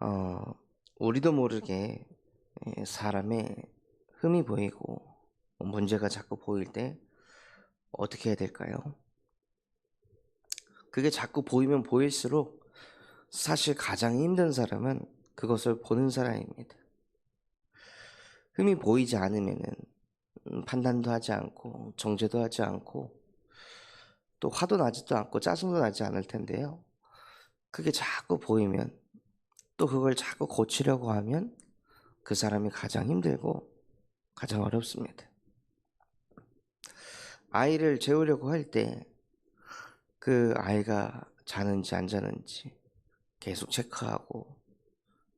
어, 우리도 모르게 예, 사람의 흠이 보이고 문제가 자꾸 보일 때 어떻게 해야 될까요? 그게 자꾸 보이면 보일수록 사실 가장 힘든 사람은 그것을 보는 사람입니다. 흠이 보이지 않으면은 음, 판단도 하지 않고 정죄도 하지 않고 또 화도 나지도 않고 짜증도 나지 않을 텐데요. 그게 자꾸 보이면 또 그걸 자꾸 고치려고 하면 그 사람이 가장 힘들고 가장 어렵습니다. 아이를 재우려고 할 때 그 아이가 자는지 안 자는지 계속 체크하고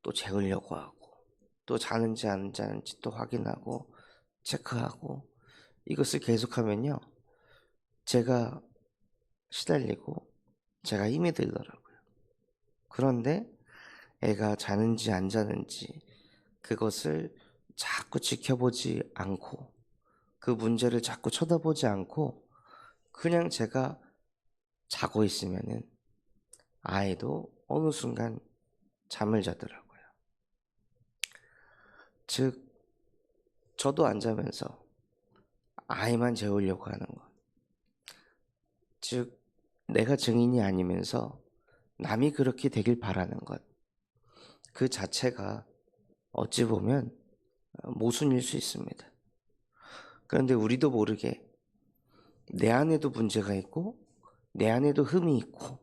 또 재우려고 하고 또 자는지 안 자는지 또 확인하고 체크하고 이것을 계속하면요. 제가 시달리고 제가 힘이 들더라고요. 그런데 애가 자는지 안 자는지 그것을 자꾸 지켜보지 않고 그 문제를 자꾸 쳐다보지 않고 그냥 제가 자고 있으면은 아이도 어느 순간 잠을 자더라고요. 즉, 저도 안 자면서 아이만 재우려고 하는 것. 즉, 내가 증인이 아니면서 남이 그렇게 되길 바라는 것. 그 자체가 어찌 보면 모순일 수 있습니다. 그런데 우리도 모르게 내 안에도 문제가 있고 내 안에도 흠이 있고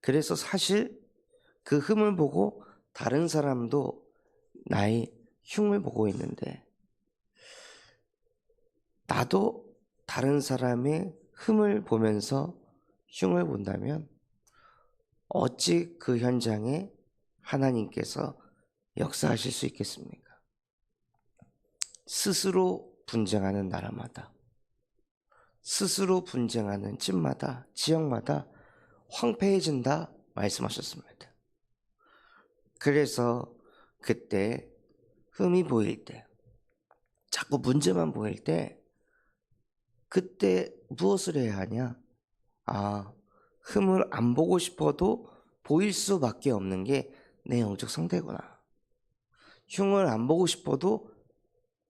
그래서 사실 그 흠을 보고 다른 사람도 나의 흉을 보고 있는데 나도 다른 사람의 흠을 보면서 흉을 본다면 어찌 그 현장에 하나님께서 역사하실 수 있겠습니까? 스스로 분쟁하는 나라마다, 스스로 분쟁하는 집마다, 지역마다 황폐해진다 말씀하셨습니다. 그래서 그때 흠이 보일 때, 자꾸 문제만 보일 때, 그때 무엇을 해야 하냐? 아, 흠을 안 보고 싶어도 보일 수밖에 없는 게 내 영적 상태구나. 흉을 안 보고 싶어도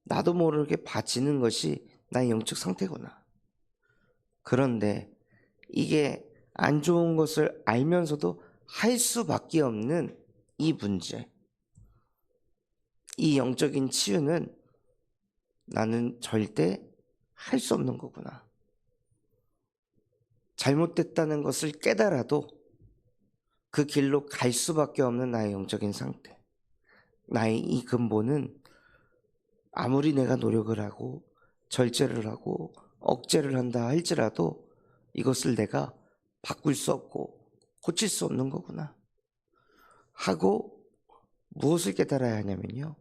나도 모르게 봐지는 것이 나의 영적 상태구나. 그런데 이게 안 좋은 것을 알면서도 할 수밖에 없는 이 문제. 이 영적인 치유는 나는 절대 할 수 없는 거구나. 잘못됐다는 것을 깨달아도 그 길로 갈 수밖에 없는 나의 영적인 상태. 나의 이 근본은 아무리 내가 노력을 하고 절제를 하고 억제를 한다 할지라도 이것을 내가 바꿀 수 없고 고칠 수 없는 거구나. 하고 무엇을 깨달아야 하냐면요.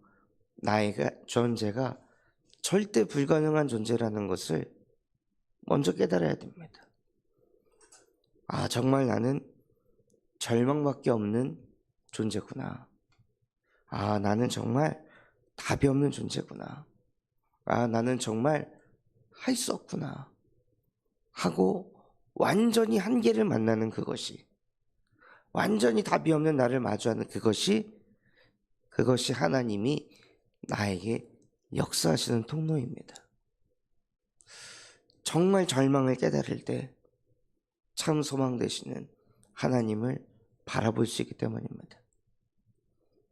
나의가 존재가 절대 불가능한 존재라는 것을 먼저 깨달아야 됩니다. 아, 정말 나는 절망밖에 없는 존재구나. 아, 나는 정말 답이 없는 존재구나. 아, 나는 정말 할 수 없구나. 하고 완전히 한계를 만나는 그것이, 완전히 답이 없는 나를 마주하는 그것이, 그것이 하나님이 나에게 역사하시는 통로입니다. 정말 절망을 깨달을 때 참 소망 되시는 하나님을 바라볼 수 있기 때문입니다.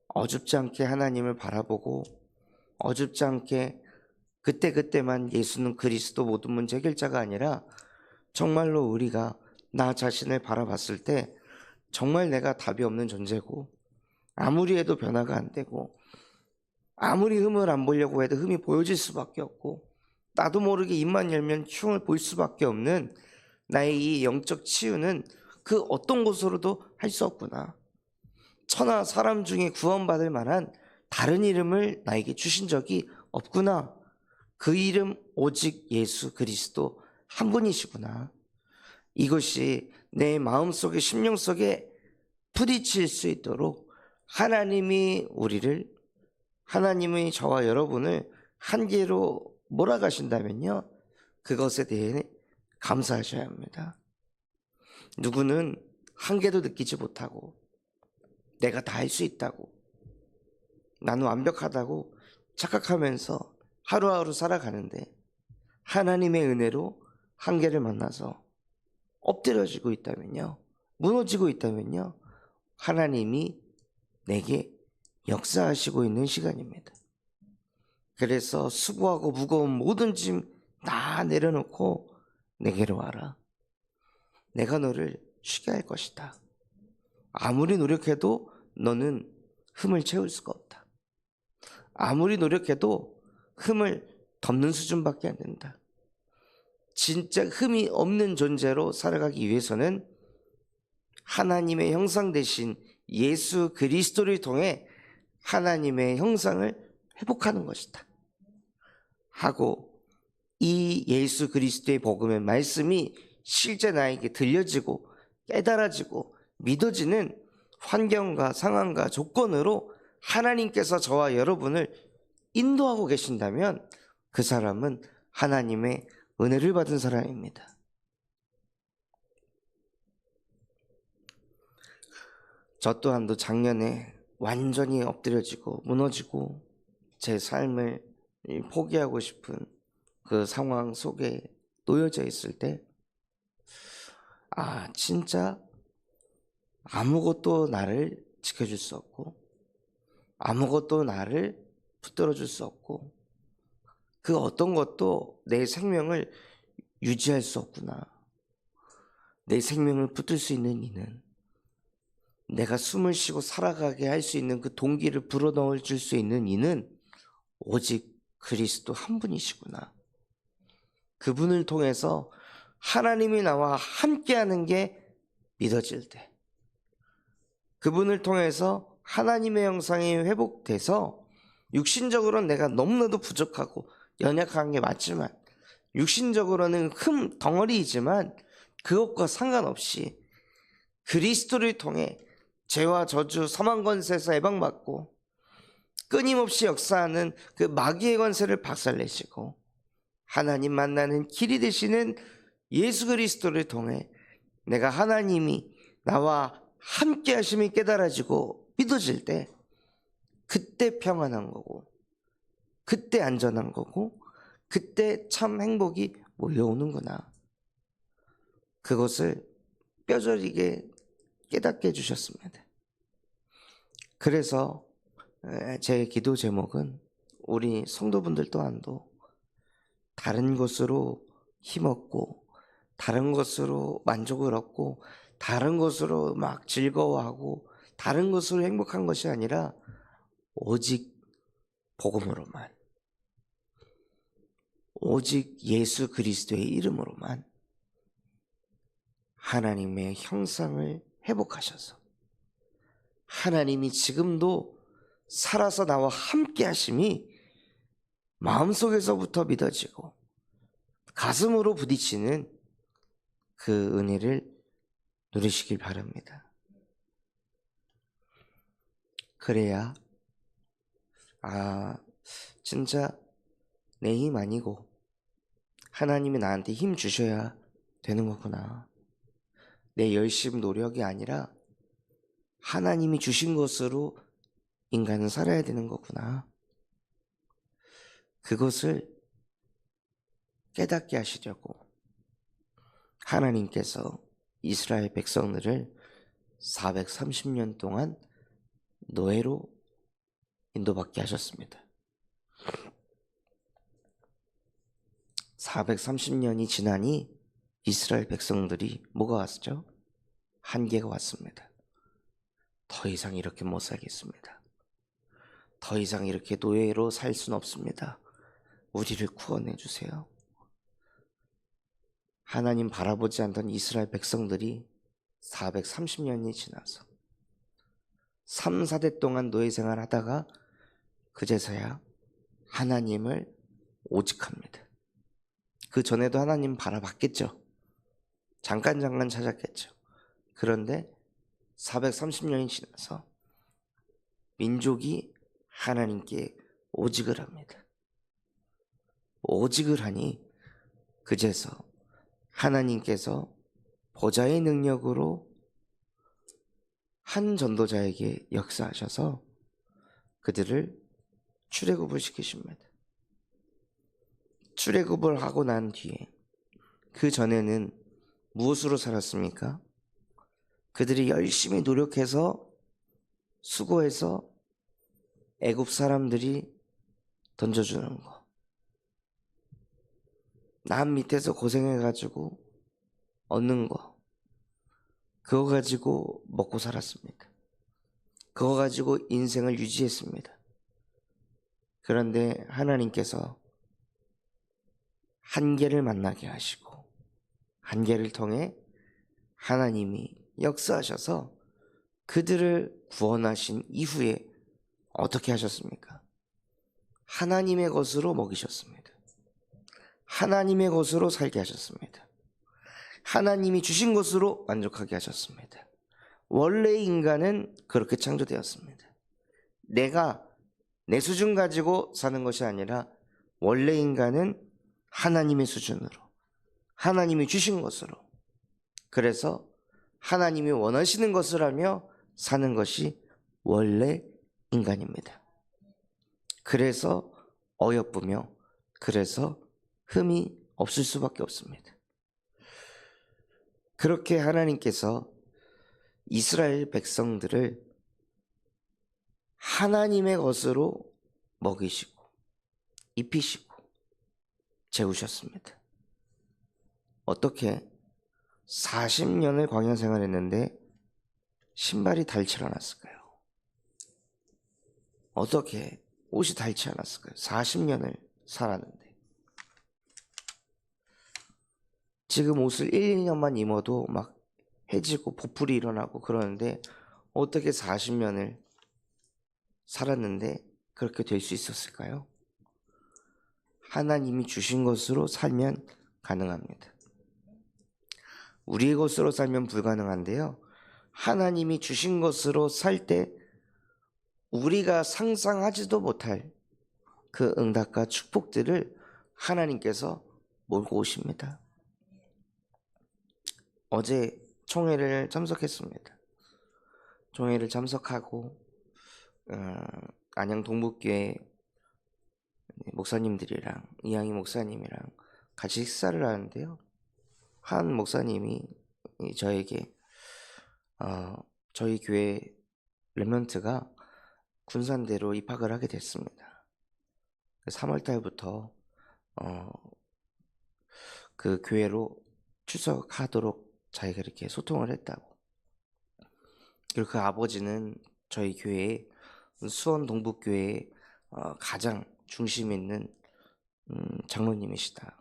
어줍지 않게 하나님을 바라보고 어줍지 않게 그때그때만 예수는 그리스도 모든 문제 해결자가 아니라 정말로 우리가 나 자신을 바라봤을 때 정말 내가 답이 없는 존재고 아무리 해도 변화가 안 되고 아무리 흠을 안 보려고 해도 흠이 보여질 수밖에 없고 나도 모르게 입만 열면 흉을 볼 수밖에 없는 나의 이 영적 치유는 그 어떤 곳으로도 할 수 없구나. 천하 사람 중에 구원받을 만한 다른 이름을 나에게 주신 적이 없구나. 그 이름 오직 예수 그리스도 한 분이시구나. 이것이 내 마음속에 심령 속에 부딪힐 수 있도록 하나님이 우리를 하나님의 저와 여러분을 한계로 몰아가신다면요. 그것에 대해 감사하셔야 합니다. 누구는 한계도 느끼지 못하고 내가 다 할 수 있다고 나는 완벽하다고 착각하면서 하루하루 살아가는데 하나님의 은혜로 한계를 만나서 엎드려지고 있다면요. 무너지고 있다면요. 하나님이 내게 역사하시고 있는 시간입니다. 그래서 수고하고 무거운 모든 짐 다 내려놓고 내게로 와라. 내가 너를 쉬게 할 것이다. 아무리 노력해도 너는 흠을 채울 수가 없다. 아무리 노력해도 흠을 덮는 수준밖에 안 된다. 진짜 흠이 없는 존재로 살아가기 위해서는 하나님의 형상 대신 예수 그리스도를 통해 하나님의 형상을 회복하는 것이다. 하고 이 예수 그리스도의 복음의 말씀이 실제 나에게 들려지고 깨달아지고 믿어지는 환경과 상황과 조건으로 하나님께서 저와 여러분을 인도하고 계신다면 그 사람은 하나님의 은혜를 받은 사람입니다. 저 또한도 작년에 완전히 엎드려지고 무너지고 제 삶을 포기하고 싶은 그 상황 속에 놓여져 있을 때, 아, 진짜 아무것도 나를 지켜줄 수 없고, 아무것도 나를 붙들어 줄 수 없고, 그 어떤 것도 내 생명을 유지할 수 없구나. 내 생명을 붙들 수 있는 이는 내가 숨을 쉬고 살아가게 할 수 있는 그 동기를 불어넣을 줄 수 있는 이는 오직 그리스도 한 분이시구나. 그분을 통해서 하나님이 나와 함께하는 게 믿어질 때, 그분을 통해서 하나님의 형상이 회복돼서 육신적으로는 내가 너무나도 부족하고 연약한 게 맞지만 육신적으로는 큰 덩어리이지만 그것과 상관없이 그리스도를 통해 죄와 저주, 사망 권세에서 해방받고 끊임없이 역사하는 그 마귀의 권세를 박살내시고 하나님 만나는 길이 되시는 예수 그리스도를 통해 내가 하나님이 나와 함께 하심이 깨달아지고 믿어질 때 그때 평안한 거고 그때 안전한 거고 그때 참 행복이 몰려오는구나. 그것을 뼈저리게 깨닫게 해주셨습니다. 그래서 제 기도 제목은 우리 성도분들 또한도 다른 것으로 힘없고 다른 것으로 만족을 얻고 다른 것으로 막 즐거워하고 다른 것으로 행복한 것이 아니라 오직 복음으로만 오직 예수 그리스도의 이름으로만 하나님의 형상을 회복하셔서 하나님이 지금도 살아서 나와 함께 하심이 마음속에서부터 믿어지고 가슴으로 부딪히는 그 은혜를 누리시길 바랍니다. 그래야 아 진짜 내 힘 아니고 하나님이 나한테 힘 주셔야 되는 거구나. 내 열심 노력이 아니라 하나님이 주신 것으로 인간은 살아야 되는 거구나. 그것을 깨닫게 하시려고 하나님께서 이스라엘 백성들을 430년 동안 노예로 인도받게 하셨습니다. 430년이 지나니 이스라엘 백성들이 뭐가 왔죠? 한계가 왔습니다. 더 이상 이렇게 못 살겠습니다. 더 이상 이렇게 노예로 살 수는 없습니다. 우리를 구원해 주세요. 하나님 바라보지 않던 이스라엘 백성들이 430년이 지나서 3, 4대 동안 노예 생활 하다가 그제서야 하나님을 오직합니다. 그 전에도 하나님 바라봤겠죠. 잠깐 잠깐 찾았겠죠. 그런데 430년이 지나서 민족이 하나님께 오직을 합니다. 오직을 하니 그제서 하나님께서 보좌의 능력으로 한 전도자에게 역사하셔서 그들을 출애굽을 시키십니다. 출애굽을 하고 난 뒤에 그 전에는 무엇으로 살았습니까? 그들이 열심히 노력해서 수고해서 애굽 사람들이 던져주는 거. 남 밑에서 고생해가지고 얻는 거. 그거 가지고 먹고 살았습니다. 그거 가지고 인생을 유지했습니다. 그런데 하나님께서 한계를 만나게 하시고 한계를 통해 하나님이 역사하셔서 그들을 구원하신 이후에 어떻게 하셨습니까? 하나님의 것으로 먹이셨습니다. 하나님의 것으로 살게 하셨습니다. 하나님이 주신 것으로 만족하게 하셨습니다. 원래 인간은 그렇게 창조되었습니다. 내가 내 수준 가지고 사는 것이 아니라 원래 인간은 하나님의 수준으로 하나님이 주신 것으로 그래서 하나님이 원하시는 것을 하며 사는 것이 원래 인간입니다. 그래서 어여쁘며 그래서 흠이 없을 수밖에 없습니다. 그렇게 하나님께서 이스라엘 백성들을 하나님의 것으로 먹이시고 입히시고 재우셨습니다. 어떻게 40년을 광야 생활했는데 신발이 닳지 않았을까요? 어떻게 옷이 닳지 않았을까요? 40년을 살았는데 지금 옷을 1, 2년만 입어도 막 해지고 보풀이 일어나고 그러는데 어떻게 40년을 살았는데 그렇게 될 수 있었을까요? 하나님이 주신 것으로 살면 가능합니다. 우리의 것으로 살면 불가능한데요. 하나님이 주신 것으로 살 때 우리가 상상하지도 못할 그 응답과 축복들을 하나님께서 몰고 오십니다. 어제 총회를 참석했습니다. 총회를 참석하고 어, 안양 동북교회 목사님들이랑 이양희 목사님이랑 같이 식사를 하는데요. 한 목사님이 저에게 어, 저희 교회 레먼트가 군산대로 입학을 하게 됐습니다. 3월 달부터 어, 그 교회로 출석하도록 자기가 이렇게 소통을 했다고. 그리고 그 아버지는 저희 교회 수원 동북교회 어, 가장 중심 있는 음, 장로님이시다.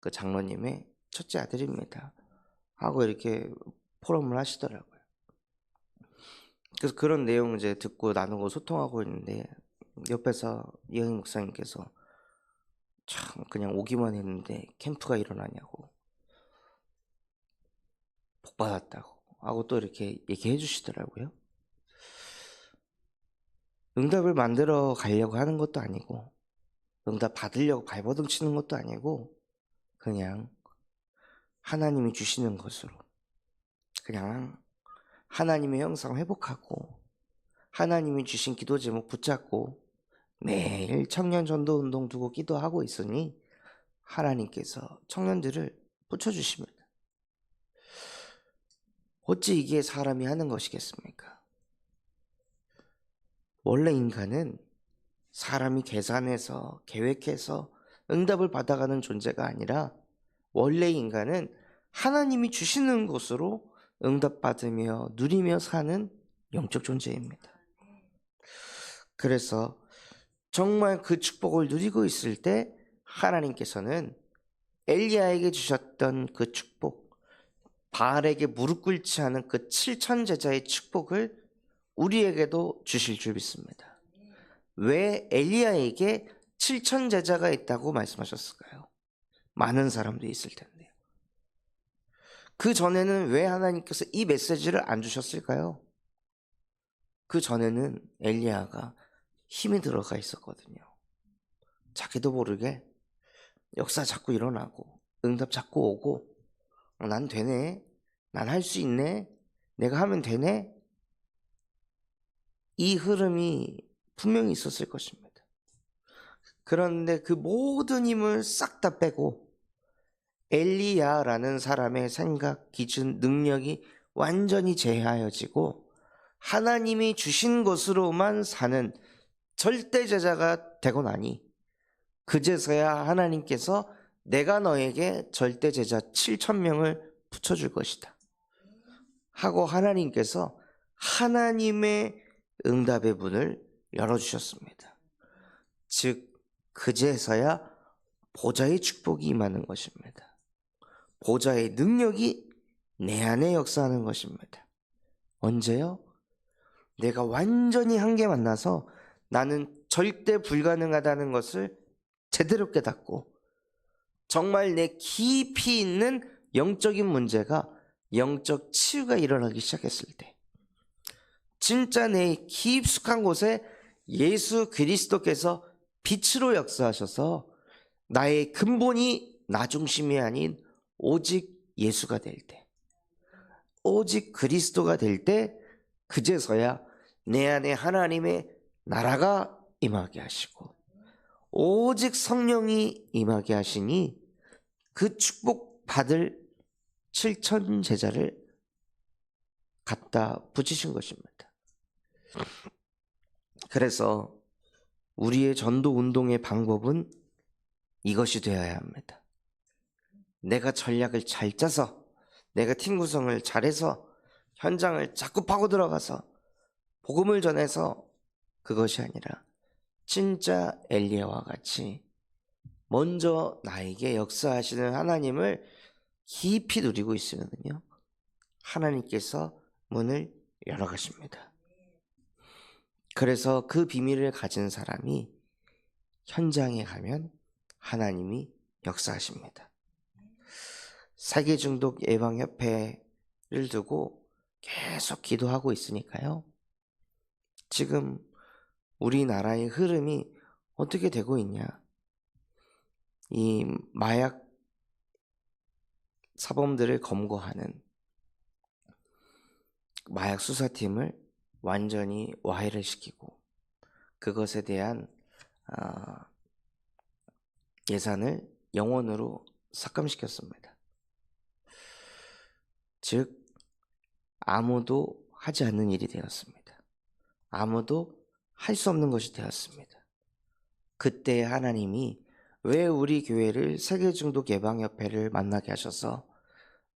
그 장로님의 첫째 아들입니다. 하고 이렇게 포럼을 하시더라고요. 그래서 그런 내용 이제 듣고 나누고 소통하고 있는데 옆에서 이영희 목사님께서 참 그냥 오기만 했는데 캠프가 일어나냐고 복 받았다고 하고 또 이렇게 얘기해 주시더라고요. 응답을 만들어 가려고 하는 것도 아니고 응답 받으려고 발버둥 치는 것도 아니고 그냥 하나님이 주시는 것으로 그냥 하나님의 형상 회복하고 하나님이 주신 기도 제목 붙잡고 매일 청년 전도 운동 두고 기도하고 있으니 하나님께서 청년들을 붙여주십니다. 어찌 이게 사람이 하는 것이겠습니까? 원래 인간은 사람이 계산해서 계획해서 응답을 받아가는 존재가 아니라 원래 인간은 하나님이 주시는 것으로 응답받으며 누리며 사는 영적 존재입니다. 그래서 정말 그 축복을 누리고 있을 때 하나님께서는 엘리야에게 주셨던 그 축복, 바알에게 무릎 꿇지 않은 그 7천 제자의 축복을 우리에게도 주실 줄 믿습니다. 왜 엘리야에게 7천 제자가 있다고 말씀하셨을까요? 많은 사람들이 있을 텐데요. 그 전에는 왜 하나님께서 이 메시지를 안 주셨을까요? 그 전에는 엘리야가 힘이 들어가 있었거든요. 자기도 모르게 역사 자꾸 일어나고 응답 자꾸 오고 어, 난 되네. 난 할 수 있네. 내가 하면 되네. 이 흐름이 분명히 있었을 것입니다. 그런데 그 모든 힘을 싹 다 빼고 엘리야라는 사람의 생각, 기준, 능력이 완전히 제하여지고 하나님이 주신 것으로만 사는 절대 제자가 되고 나니 그제서야 하나님께서 내가 너에게 절대 제자 7천 명을 붙여 줄 것이다. 하고 하나님께서 하나님의 응답의 문을 열어 주셨습니다. 즉 그제서야 보좌의 축복이 임하는 것입니다. 보좌의 능력이 내 안에 역사하는 것입니다. 언제요? 내가 완전히 한계 만나서 나는 절대 불가능하다는 것을 제대로 깨닫고 정말 내 깊이 있는 영적인 문제가 영적 치유가 일어나기 시작했을 때 진짜 내 깊숙한 곳에 예수 그리스도께서 빛으로 역사하셔서 나의 근본이 나 중심이 아닌 오직 예수가 될 때, 오직 그리스도가 될 때, 그제서야 내 안에 하나님의 나라가 임하게 하시고, 오직 성령이 임하게 하시니 그 축복 받을 칠천 제자를 갖다 붙이신 것입니다. 그래서 우리의 전도 운동의 방법은 이것이 되어야 합니다. 내가 전략을 잘 짜서 내가 팀 구성을 잘해서 현장을 자꾸 파고 들어가서 복음을 전해서 그것이 아니라 진짜 엘리야와 같이 먼저 나에게 역사하시는 하나님을 깊이 누리고 있으면요 하나님께서 문을 열어 가십니다. 그래서 그 비밀을 가진 사람이 현장에 가면 하나님이 역사하십니다. 세계 중독 예방 협회를 두고 계속 기도하고 있으니까요. 지금 우리나라의 흐름이 어떻게 되고 있냐? 이 마약 사범들을 검거하는 마약 수사팀을 완전히 와해를 시키고 그것에 대한 아, 예산을 영원으로 삭감시켰습니다. 즉 아무도 하지 않는 일이 되었습니다. 아무도 할 수 없는 것이 되었습니다. 그때 하나님이 왜 우리 교회를 세계 중독 예방 협회를 만나게 하셔서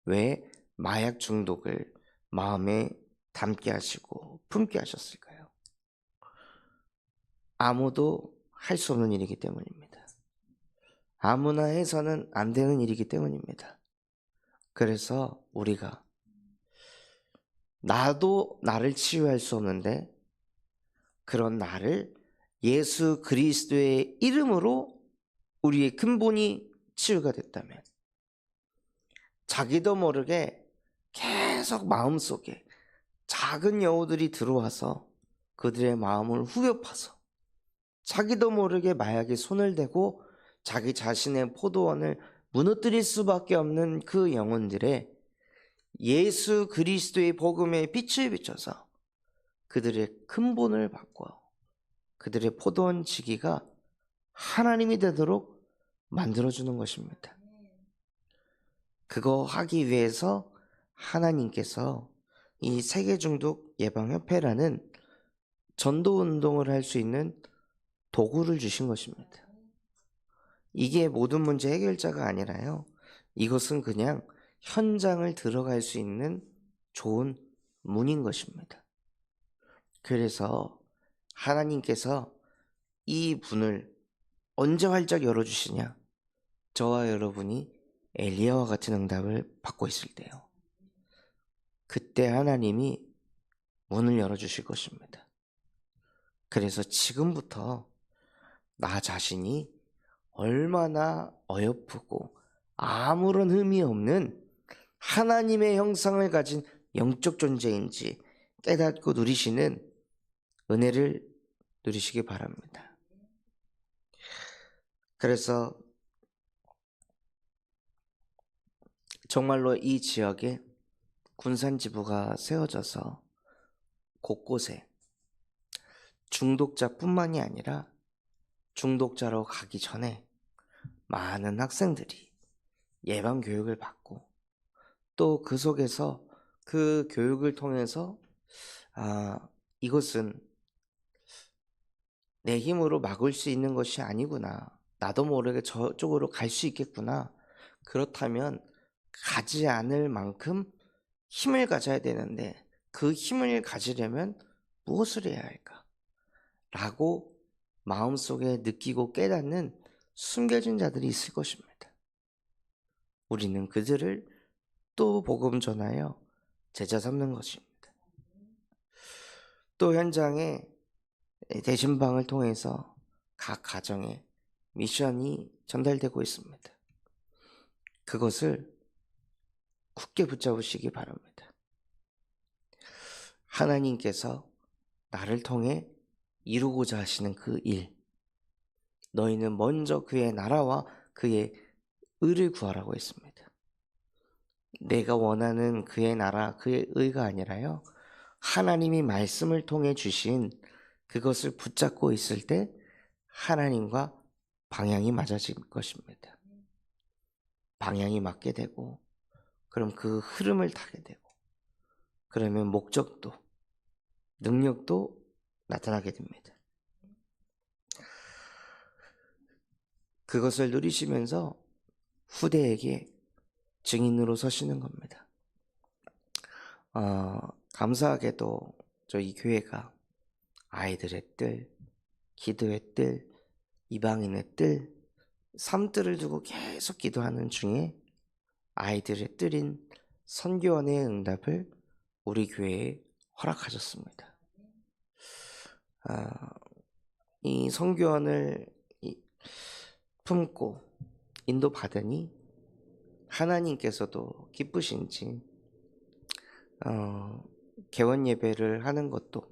왜 마약 중독을 마음에 담게 하시고 품게 하셨을까요? 아무도 할 수 없는 일이기 때문입니다. 아무나 해서는 안 되는 일이기 때문입니다. 그래서 우리가 나도 나를 치유할 수 없는데 그런 나를 예수 그리스도의 이름으로 우리의 근본이 치유가 됐다면 자기도 모르게 계속 마음속에 작은 여우들이 들어와서 그들의 마음을 후벼 파서 자기도 모르게 마약에 손을 대고 자기 자신의 포도원을 무너뜨릴 수밖에 없는 그 영혼들의 예수 그리스도의 복음의 빛을 비춰서 그들의 근본을 바꿔 그들의 포도원 지기가 하나님이 되도록 만들어주는 것입니다. 그거 하기 위해서 하나님께서 이 세계 중독 예방 협회라는 전도 운동을 할 수 있는 도구를 주신 것입니다. 이게 모든 문제 해결자가 아니라요. 이것은 그냥 현장을 들어갈 수 있는 좋은 문인 것입니다. 그래서 하나님께서 이 문을 언제 활짝 열어주시냐? 저와 여러분이 엘리야와 같은 응답을 받고 있을 때요. 그때 하나님이 문을 열어주실 것입니다. 그래서 지금부터 나 자신이 얼마나 어여쁘고 아무런 의미 없는 하나님의 형상을 가진 영적 존재인지 깨닫고 누리시는 은혜를 누리시기 바랍니다. 그래서 정말로 이 지역에 군산지부가 세워져서 곳곳에 중독자뿐만이 아니라 중독자로 가기 전에 많은 학생들이 예방 교육을 받고 또 그 속에서 그 교육을 통해서 아, 이것은 내 힘으로 막을 수 있는 것이 아니구나. 나도 모르게 저쪽으로 갈 수 있겠구나. 그렇다면 가지 않을 만큼 힘을 가져야 되는데 그 힘을 가지려면 무엇을 해야 할까? 라고 마음속에 느끼고 깨닫는 숨겨진 자들이 있을 것입니다. 우리는 그들을 또 복음 전하여 제자 삼는 것입니다. 또 현장에 대신방을 통해서 각 가정에 미션이 전달되고 있습니다. 그것을 굳게 붙잡으시기 바랍니다. 하나님께서 나를 통해 이루고자 하시는 그 일, 너희는 먼저 그의 나라와 그의 의를 구하라고 했습니다. 내가 원하는 그의 나라, 그의 의가 아니라요. 하나님이 말씀을 통해 주신 그것을 붙잡고 있을 때 하나님과 방향이 맞아질 것입니다. 방향이 맞게 되고, 그럼 그 흐름을 타게 되고, 그러면 목적도, 능력도 나타나게 됩니다. 그것을 누리시면서 후대에게 증인으로 서시는 겁니다. 어, 감사하게도 저희 교회가 아이들의 뜰, 기도의 뜰, 이방인의 뜰, 삼뜰을 두고 계속 기도하는 중에 아이들의 뜰인 선교원의 응답을 우리 교회에 허락하셨습니다. 아, 이 선교원을 이- 품고 인도받으니 하나님께서도 기쁘신지 어, 개원 예배를 하는 것도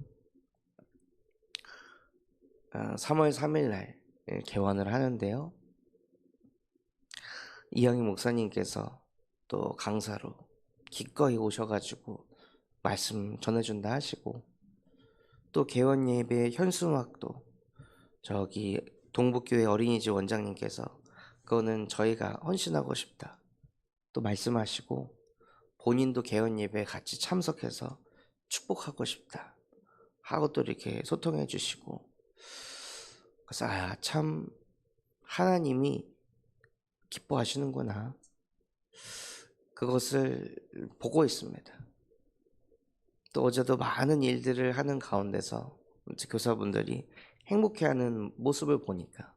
어, 3월 3일 날 개원을 하는데요. 이영희 목사님께서 또 강사로 기꺼이 오셔가지고 말씀 전해준다 하시고 또 개원 예배 현수막도 저기 동북교회 어린이집 원장님께서 그거는 저희가 헌신하고 싶다 또 말씀하시고 본인도 개원 예배에 같이 참석해서 축복하고 싶다 하고 또 이렇게 소통해 주시고 그래서 아 참 하나님이 기뻐하시는구나 그것을 보고 있습니다. 또 어제도 많은 일들을 하는 가운데서 교사분들이 행복해하는 모습을 보니까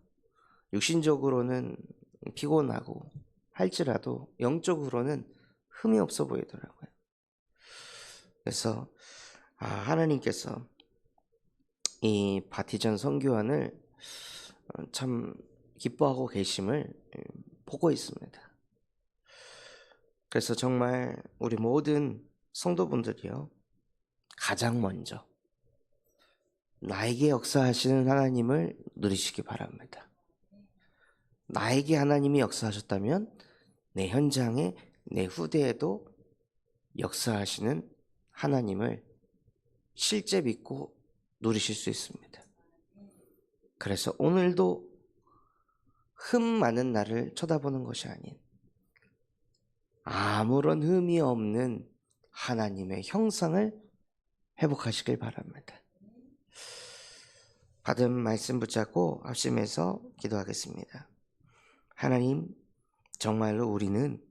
육신적으로는 피곤하고 할지라도 영적으로는 흠이 없어 보이더라고요. 그래서 아, 하나님께서 이 바티전 선교원을 어, 참 기뻐하고 계심을 음, 보고 있습니다. 그래서 정말 우리 모든 성도분들이요. 가장 먼저 나에게 역사하시는 하나님을 누리시기 바랍니다. 나에게 하나님이 역사하셨다면 내 현장에 내 후대에도 역사하시는 하나님을 실제 믿고 누리실 수 있습니다. 그래서 오늘도 흠 많은 나를 쳐다보는 것이 아닌 아무런 흠이 없는 하나님의 형상을 회복하시길 바랍니다. 받은 말씀 붙잡고 합심해서 기도하겠습니다. 하나님, 정말로 우리는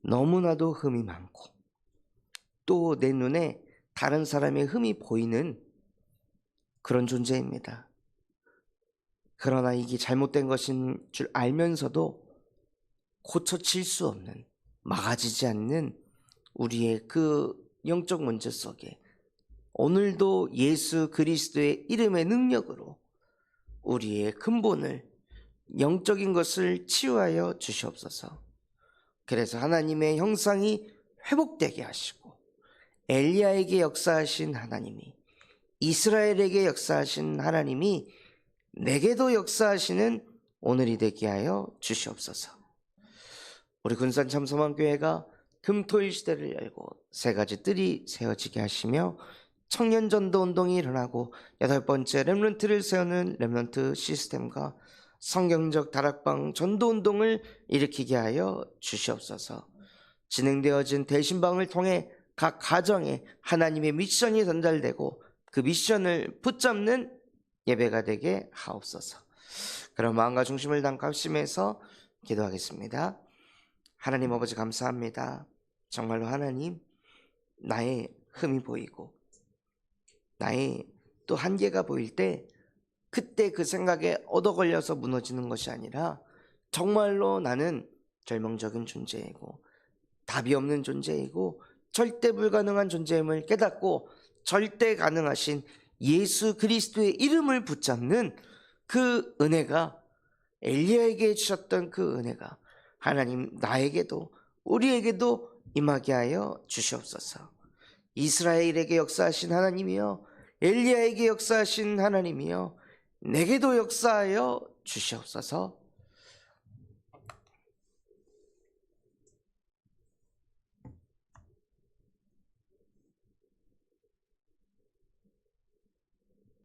너무나도 흠이 많고 또 내 눈에 다른 사람의 흠이 보이는 그런 존재입니다. 그러나 이게 잘못된 것인 줄 알면서도 고쳐칠 수 없는 막아지지 않는 우리의 그 영적 문제 속에 오늘도 예수 그리스도의 이름의 능력으로 우리의 근본을 영적인 것을 치유하여 주시옵소서. 그래서 하나님의 형상이 회복되게 하시고 엘리야에게 역사하신 하나님이 이스라엘에게 역사하신 하나님이 내게도 역사하시는 오늘이 되게 하여 주시옵소서. 우리 군산 참소만 교회가 금토일 시대를 열고 세 가지 뜰이 세워지게 하시며 청년 전도 운동이 일어나고 여덟 번째 렘넌트를 세우는 렘넌트 시스템과 성경적 다락방 전도 운동을 일으키게 하여 주시옵소서. 진행되어진 대신방을 통해 각 가정에 하나님의 미션이 전달되고 그 미션을 붙잡는 예배가 되게 하옵소서. 그런 마음과 중심을 담갑심해서 기도하겠습니다. 하나님 아버지 감사합니다. 정말로 하나님 나의 흠이 보이고 나의 또 한계가 보일 때 그때 그 생각에 얻어 걸려서 무너지는 것이 아니라 정말로 나는 절망적인 존재이고 답이 없는 존재이고 절대 불가능한 존재임을 깨닫고 절대 가능하신 예수 그리스도의 이름을 붙잡는 그 은혜가 엘리야에게 주셨던 그 은혜가 하나님 나에게도 우리에게도 임하게 하여 주시옵소서. 이스라엘에게 역사하신 하나님이여 엘리야에게 역사하신 하나님이여 내게도 역사하여 주시옵소서.